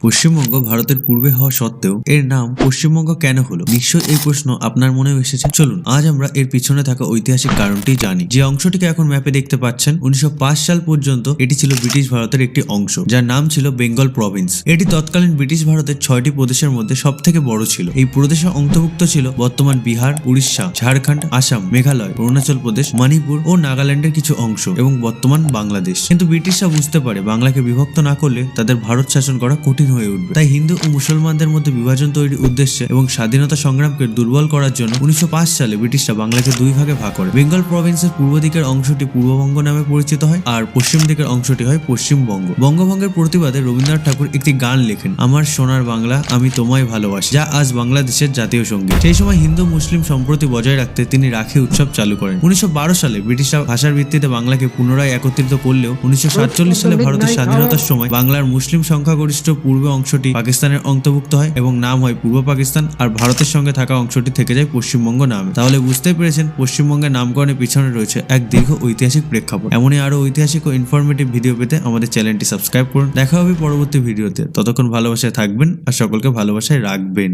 পশ্চিমবঙ্গ ভারতের পূর্বে হওয়া সত্ত্বেও এর নাম পশ্চিমবঙ্গ কেন হলো? নিশ্চয়ই এই প্রশ্ন আপনার মনেও এসেছে। চলুন, আজ আমরা এর পিছনে থাকা ঐতিহাসিক কারণটি জানি। যে অংশটিকে এখন ম্যাপে দেখতে পাচ্ছেন, উনিশশো পাঁচ সাল পর্যন্ত এটি ছিল ব্রিটিশ ভারতের একটি অংশ, যার নাম ছিল বেঙ্গল প্রভিন্স। এটি তৎকালীন ব্রিটিশ ভারতের ছয়টি প্রদেশের মধ্যে সব থেকে বড় ছিল। এই প্রদেশে অন্তর্ভুক্ত ছিল বর্তমান বিহার, উড়িষ্যা, ঝাড়খণ্ড, আসাম, মেঘালয়, অরুণাচল প্রদেশ, মণিপুর ও নাগাল্যান্ডের কিছু অংশ এবং বর্তমান বাংলাদেশ। কিন্তু ব্রিটিশরা বুঝতে পারে, বাংলাকে বিভক্ত না করলে তাদের ভারত শাসন করা কঠিন হয়ে উঠবে। তাই হিন্দু ও মুসলমানদের মধ্যে বিভাজন তৈরির উদ্দেশ্যে এবং স্বাধীনতা সংগ্রামকে দুর্বল করার জন্য উনিশশো পাঁচ সালে ব্রিটিশরা বাংলাকে দুই ভাগে ভাগ করে। বেঙ্গল প্রভিন্সের পূর্ব দিকের অংশটি পূর্ববঙ্গ নামে পরিচিত হয় আর পশ্চিম দিকের অংশটি হয় পশ্চিমবঙ্গ। বঙ্গভঙ্গের প্রতিবাদে রবীন্দ্রনাথ ঠাকুর একটি গান লেখেন, আমার সোনার বাংলা, আমি তোমায় ভালোবাসি যা আজ বাংলাদেশের জাতীয় সংগীত। সেই সময় হিন্দু মুসলিম সম্প্রতি বজায় রাখতে তিনি রাখি উৎসব চালু করেন। উনিশশো বারো সালে ব্রিটিশরা ভাষার ভিত্তিতে বাংলাকে পুনরায় একত্রিত করলেও উনিশশো সাতচল্লিশ সালে ভারতের স্বাধীনতার সময় বাংলার মুসলিম সংখ্যাগরিষ্ঠ পূর্ব অংশটি পাকিস্তানের অন্তর্ভুক্ত হয় এবং নাম হয় পূর্ব পাকিস্তান আর ভারতের সঙ্গে থাকা অংশটি থেকে যায় পশ্চিমবঙ্গ নামে। তাহলে বুঝতে পেরেছেন পশ্চিমবঙ্গের নামকরণের পিছনে রয়েছে এক দীর্ঘ ঐতিহাসিক প্রেক্ষাপট। এমনই আরও ঐতিহাসিক ও ইনফরমেটিভ ভিডিও পেতে আমাদের চ্যানেলটি সাবস্ক্রাইব করুন। দেখা হবে পরবর্তী ভিডিওতে ততক্ষণ ভালোবাসায় থাকবেন আর সকলকে ভালোবাসায় রাখবেন।